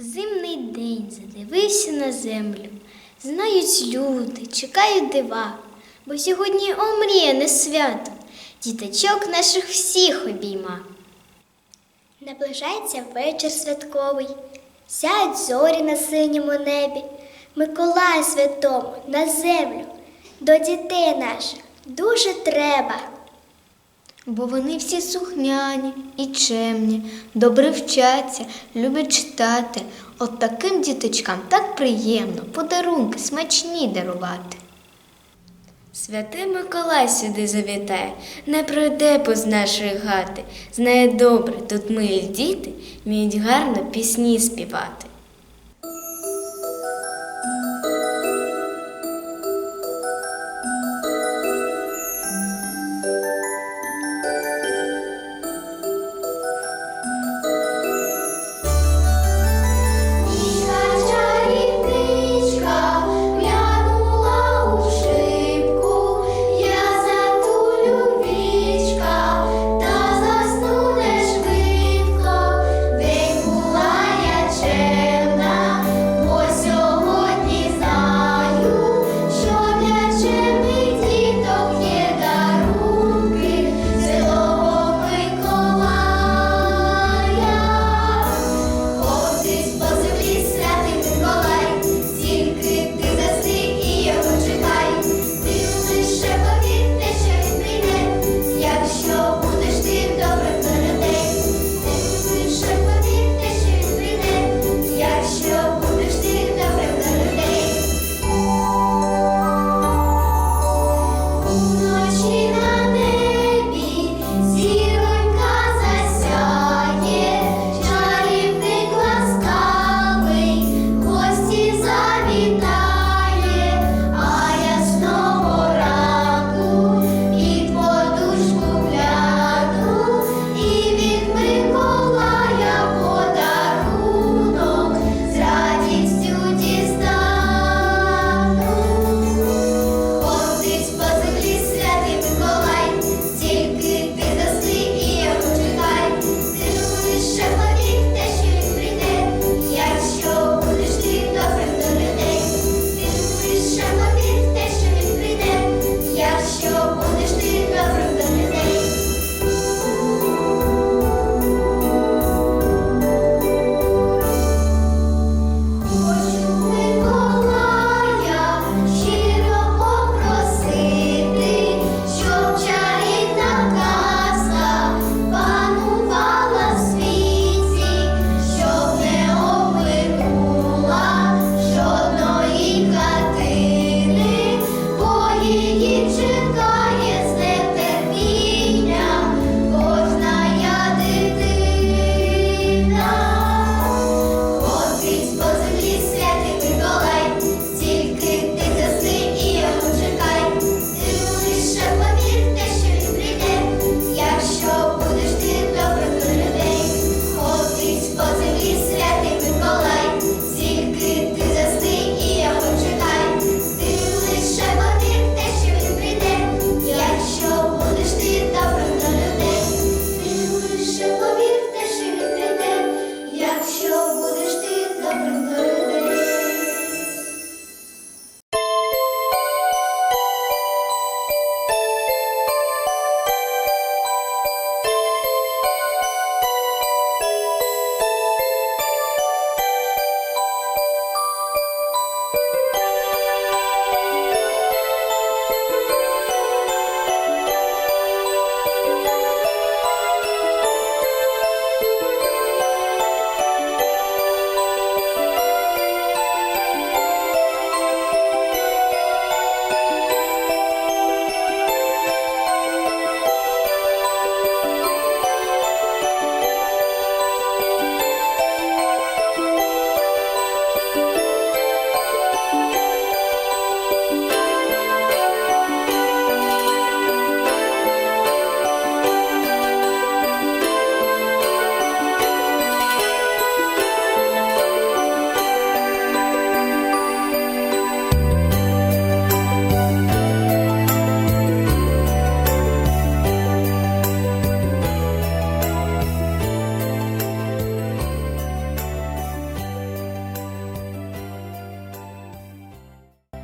Зимний день задивився на землю. Знають люди, чекають дива, бо сьогодні омріяне свято, діточок наших всіх обійма. Наближається вечір святковий, сяють зорі на синьому небі, Миколай святому на землю, до дітей наших дуже треба. Бо вони всі сухняні і чемні, добре вчаться, люблять читати. От таким діточкам так приємно подарунки смачні дарувати. Святий Миколай сюди завітає, не пройде поз нашої хати. Знає добре, тут милі діти вміють гарно пісні співати.